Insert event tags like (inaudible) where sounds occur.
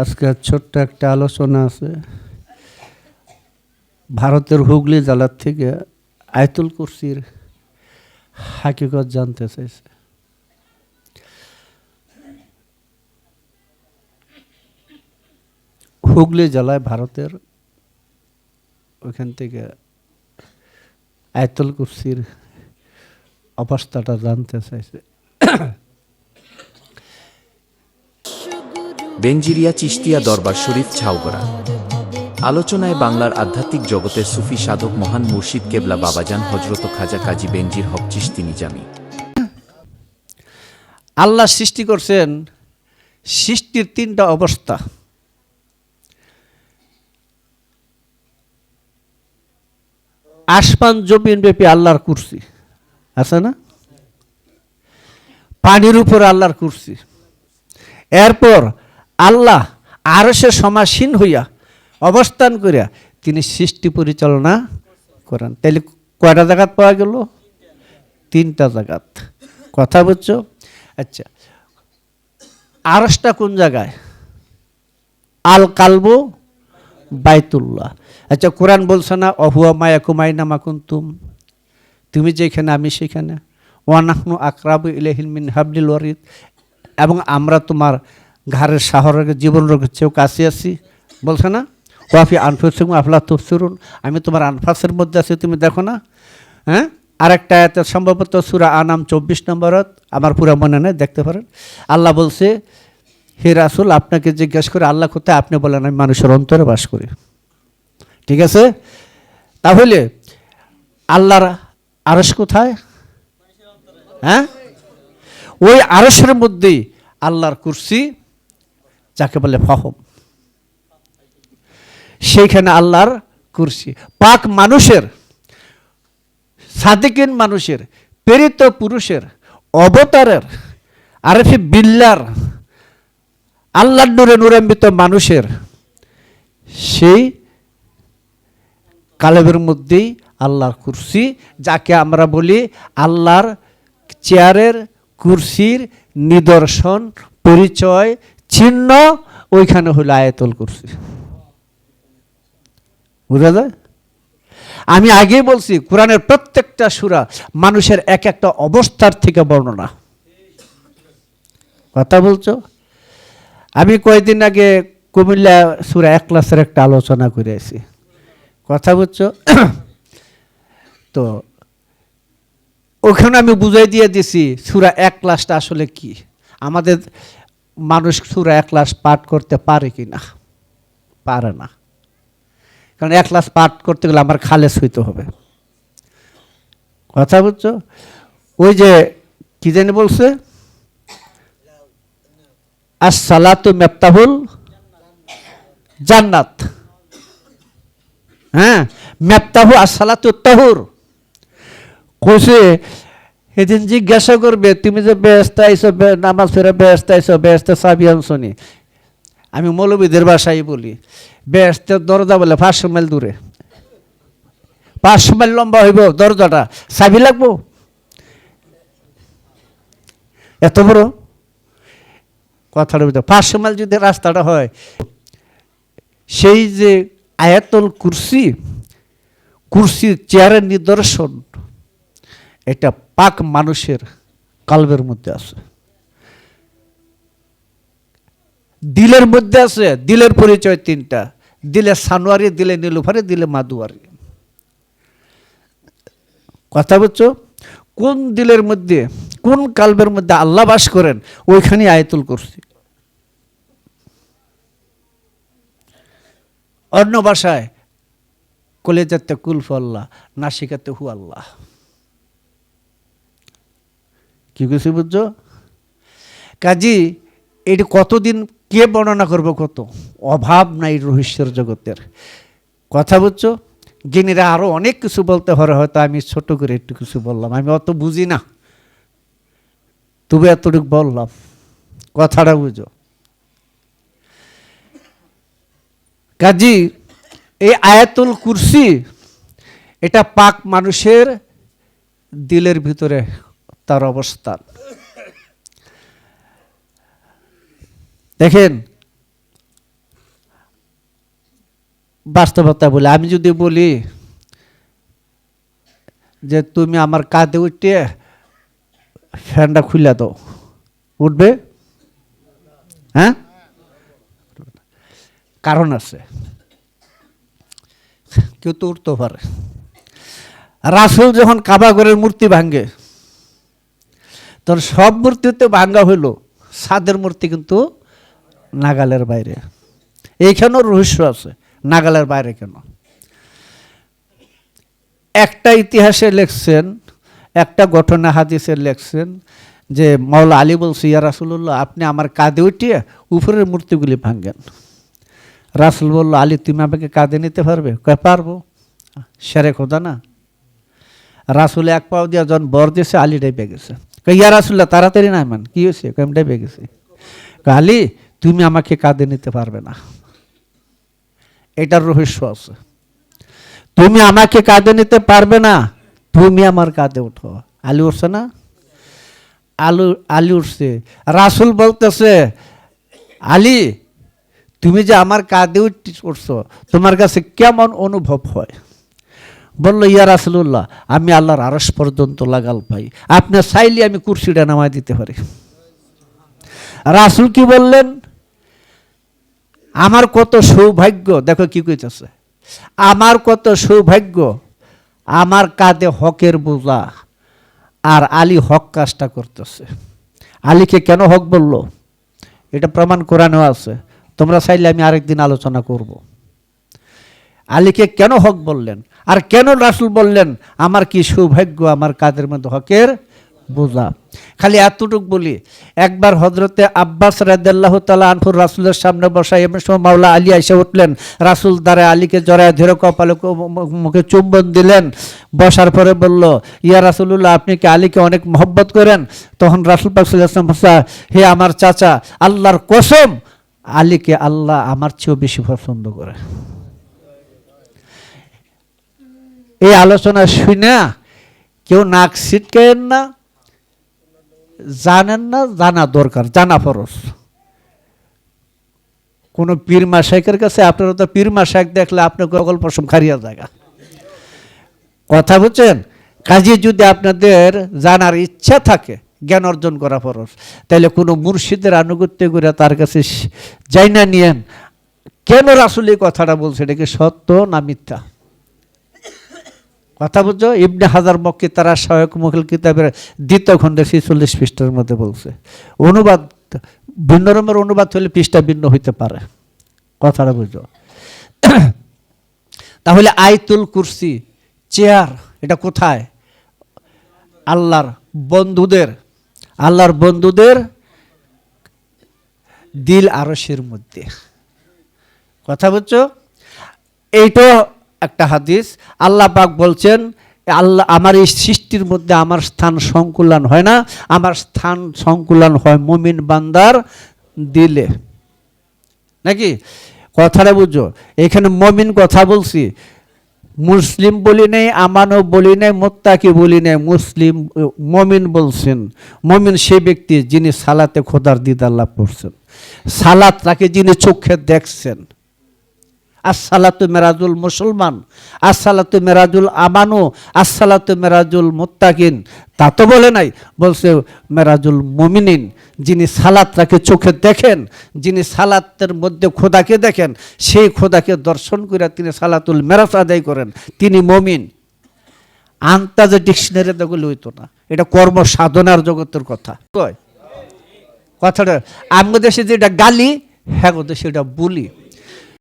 আজকে ছোট্ট একটা আলোচনা আছে। ভারতের হুগলি জেলার থেকে আয়তুল কুরসির হাকিকত জানতে চাইছে। হুগলি জেলায় ভারতের ওখান থেকে আয়তুল কুরসির অবস্থাটা জানতে চাইছে। বেঞ্জিরিয়া চিশতিয়া দরবার শরীফ ছাউগড়া আলোচনায় বাংলার আধ্যাত্মিক জগতের সুফি সাধক মহান মুর্শিদ কেবলা বাবাজান হজরত খাজা কাজী বেঞ্জির হক চিশতি নিজামী। আল্লাহ সৃষ্টি করছেন সৃষ্টির তিনটা অবস্থা। আসমান, জমিন ব্যাপী আল্লাহর কুরসি। আছে না? পানির উপর আল্লাহর কুরসি। এরপর আল্লাহ আরসে সমাসীন হইয়া অবস্থান করিয়া তিনি সৃষ্টি পরিচালনা করেন। তাহলে কয়টা জায়গাত পাওয়া গেল? তিনটা জায়গাত কথা বুঝছ? আচ্ছা। আরসটা কোন জায়গায়? আল কালবো বাইতুল্লাহ। আচ্ছা কোরআন বলছে না, অহুয়া মায়া কুমাই নামা কুন্তুম? তুমি যেখানে, আমি সেখানে। ওয়ানাহনু আকরাবু ইলেহিন মিন হাবলিল ওয়ারিদ। এবং আমরা তোমার ঘরের শহরের জীবন রোগের চেয়েও কাছে আছি। বলছে না? ওয়াফি আনফুসিং আফলা তফসিরুন আমি তোমার আনফাসের মধ্যে আছি, তুমি দেখো না? হ্যাঁ? আরেকটা আয়াতে সম্ভবত সুরা আনাম চব্বিশ নম্বরত আমার পুরো মনে নেই, দেখতে পারেন। আল্লাহ বলছে, হে রাসুল, আপনাকে জিজ্ঞেস করে, আল্লাহ কোথায়? আপনি বলেন, আমি মানুষের অন্তরে বাস করি। ঠিক আছে? তাহলে, আল্লাহর আরস কোথায়? হ্যাঁ? ওই আরসের মধ্যেই আল্লাহর কুরসি যাকে বলে ফহম। সেইখানে আল্লাহর কুরসি। পাক মানুষের, সাদিকিন মানুষের, প্রেরিত পুরুষের, অবতারের, আরেফি বিল্লার আল্লাহ নূরে নুরাম্বিত মানুষের, সেই কালেবের মধ্যেই আল্লাহর কুরসি, যাকে আমরা বলি আল্লাহর চেয়ারের কুরসির নিদর্শন, পরিচয় চিহ্ন ওইখানে হলো আয়াতুল কুরসি। বুঝা যায়? আমি আগেই বলছি, কোরআনের প্রত্যেকটা সুরা মানুষের এক একটা অবস্থার থেকে বর্ণনা। কথা বলছো? আমি কয়েকদিন আগে কুমিল্লা সুরা এক ক্লাসের একটা আলোচনা করে আছি কথা বুঝছ (coughs) তো, ওখানে আমি বুঝাই দিয়ে দিছি, সুরা এক ক্লাসটা আসলে কি? আমাদের মানুষ সুরা এক ক্লাস পাঠ করতে পারে কি না? পারে না। কারণ এক ক্লাস পাঠ করতে গেলে আমার খালেস হইতে হবে। কথা বুঝছ? ওই যে কি জানি বলছে? আর সালাতু মেপ্তাহুল জান্নাত। হ্যাঁ মেপ্তাহু আর সালাতু তাহুর। কইছে সেদিন জিজ্ঞাসা করবে, তুমি যে ব্যস্ত আইসো নামাজ ফেরা ব্যস্ত আইসো ব্যস্ত চাবি আনছনি আমি মৌলবীদের বাসায় বলি, ব্যস্ত দরজা বলে পাঁচশো মাইল দূরে। পাঁচশো মাইল লম্বা হইব দরজাটা। চাবি লাগবো? এত বড়? কথাটা পাঁচশো মাইল যদি রাস্তাটা হয়, সেই যে আয়াতল কুরসি, কুরসির চেয়ারের নিদর্শন, এটা পাক মানুষের কালবের মধ্যে আছে। দিলের মধ্যে আছে, দিলের পরিচয় তিনটা। দিলে সানোয়ারি, দিলে নীলুফারি, দিলে মাদুয়ারি। কথা বলছো কোন দিলের মধ্যে, কোন কালবের মধ্যে আল্লাহ বাস করেন ওইখানে আয়তুল করছি অন্য ভাষায় কলেজাতে কুলফ আল্লাহ নাসিকাতে হু আল্লাহ। কি কিছু বুঝছ কাজী, এটি কতদিন কে বর্ণনা করব কত? অভাব নাই রহস্যের জগতের। কথা বুঝছ? জ্ঞানীরা আরও অনেক কিছু বলতে পারে, হয়তো আমি ছোট করে একটু কিছু বললাম। আমি অত বুঝি না। তবু এতটুকু বললাম। কথাটা বুঝো। কাজী, এই আয়াতুল কুরসি, এটা পাক মানুষের দিলের ভিতরে তার অবস্থান দেখেন, বাস্তবতা বলি, আমি যদি বলি যে তুমি আমার কাঁধে উঠে ফ্যানটা খুলে দাও, উঠবে? হ্যাঁ? কারণ আছে। কেউ তো উঠতে পারে। রাসুল যখন কাবাগরের মূর্তি ভাঙ্গে তখন সব মূর্তিতে ভাঙ্গা হইল। সাদের মূর্তি কিন্তু নাগালের বাইরে। এইখানেও রহস্য আছে, নাগালের বাইরে কেন? একটা ইতিহাসে লেখছেন, একটা ঘটনা হাদিসে লেখছেন যে, মাওলা আলী বলছে, ইয়া রাসুল্লাহ আপনি আমার কাঁধে উঠিয়ে উপরের মূর্তিগুলি ভাঙ্গেন। রাসুল বলল, আলী, তুমি আমাকে কাঁধে নিতে পারবে? কয় পারব। সেরে খোদা না। রাসুল এক পাও দিয়া যখন বর দিয়েছে, আলী ডেবে গেছে। ইয়া রাসুল্লাহ তাড়াতাড়ি না মান কি হয়েছে? আমি ডেবে গেছি। কয়, আলী তুমি আমাকে কাঁদে নিতে পারবে না। এটার রহস্য আছে। তুমি আমাকে কাঁদে নিতে পারবে না তুমি আমার কাঁধে উঠো আলী উঠছে না? আলু আলী উঠছে। রাসুল বলতেছে আলী তুমি যে আমার উঠ- উঠছো তোমার কাছে কেমন অনুভব হয়? বলল, ইয়া রাসুল্লাহ আমি আল্লাহর আরস পর্যন্ত লাগাল পাই। আপনি চাইলে আমি কুর্সিটা নামায় দিতে পারি। রাসুল কি বললেন? আমার কত সৌভাগ্য, দেখো কি কইতেছে, আমার কত সৌভাগ্য, আমার কাঁধে হকের বোঝা আর আলী হক কাজটা করতেছে। আলীকে কেন হক বলল? এটা প্রমাণ কোরআনেও আছে। তোমরা চাইলে আমি আরেকদিন আলোচনা করব। আলীকে কেন হক বললেন? আর কেন রাসুল বললেন, আমার কি সৌভাগ্য, আমার কাদের মধ্যে হকের বোঝা? খালি এতটুক বলি, একবার হজরতে আব্বাস রাদাল্লাহ তালা আনফুর রাসুলের সামনে বসায় এমন সময় মাওলা আলী এসে উঠলেন। রাসুল দ্বারা আলীকে জড়ায় ধীরে কপালে মুখে চুম্বন দিলেন। বসার পরে বলল, ইয়া রাসুল্লাহ আপনি কি আলীকে অনেক মহব্বত করেন? তখন রাসুল পাকসাল্লাম ভাষা হে আমার চাচা, আল্লাহর কসম, আলীকে আল্লাহ আমার চেয়েও বেশি পছন্দ করে এই আলোচনা শুনে কেউ নাক ছিটকেন না, জানেন না, জানা দরকার, জানা ফরস কোনো পীর মাসাইকের কাছে আপনারা তো পীর মাসাইক দেখলে আপনার গগল পশম খারিয়া জায়গা। কথা বুঝছেন? কাজে যদি আপনাদের জানার ইচ্ছা থাকে, জ্ঞান অর্জন করা ফরস তাহলে কোনো মুর্শিদের আনুগত্য করে তার কাছে যাই না নিয়েন। কেন রাসুল এই কথাটা বলছে? এটা কি সত্য না মিথ্যা? কথা বুঝছ? ইবনে হাজার মক্কি তারা সহায়ক মুখল কিতাবের দ্বিতীয় খণ্ডের ছিচল্লিশ পৃষ্ঠার মধ্যে বলছে, অনুবাদ, ভিন্ন রকমের অনুবাদ হলে পৃষ্ঠা ভিন্ন হইতে পারে। কথাটা বুঝো। (coughs) তাহলে আইতুল কুরসি, চেয়ার, এটা কোথায়? আল্লাহর বন্ধুদের আল্লাহর বন্ধুদের দিল আরশের মধ্যে। কথা বুঝছ? এইটাও একটা হাদিস, আল্লাহ পাক বলছেন, আল্লাহ, আমার এই সৃষ্টির মধ্যে আমার স্থান সংকুলন হয় না, আমার স্থান সংকুলন হয় মমিন বান্দার দিলে। নাকি? কথাটা বুঝো। এখানে মমিন কথা বলছি। মুসলিম বলি নেই, আমানও বলি নেই, মোত্তাকি বলি নেই, মুসলিম, মমিন বলছেন। মমিন সেই ব্যক্তি যিনি সালাতে খোদার দিদার লাভ করছেন। সালাত তাকে যিনি চোখে দেখছেন। আসসালাতু মেরাজুল মুসলমান, আসসালাতু মেরাজুল আমানু, আসসালাতু মেরাজুল মুত্তাকিন। তা তো বলে নাই, বলছে মেরাজুল মমিনিন, যিনি সালাতটাকে চোখে দেখেন, যিনি সালাতের মধ্যে খোদাকে দেখেন, সেই খোদাকে দর্শন করে তিনি সালাতুল মেরাজ আদায় করেন, তিনি মমিন। আন্তাজে ডিকশনারি দেখলে হইতো না, এটা কর্ম সাধনার জগতের কথা। কয়? কথাটা আমাদের দেশে যেটা গালি হ্যাঁ দেশে এটা বলি।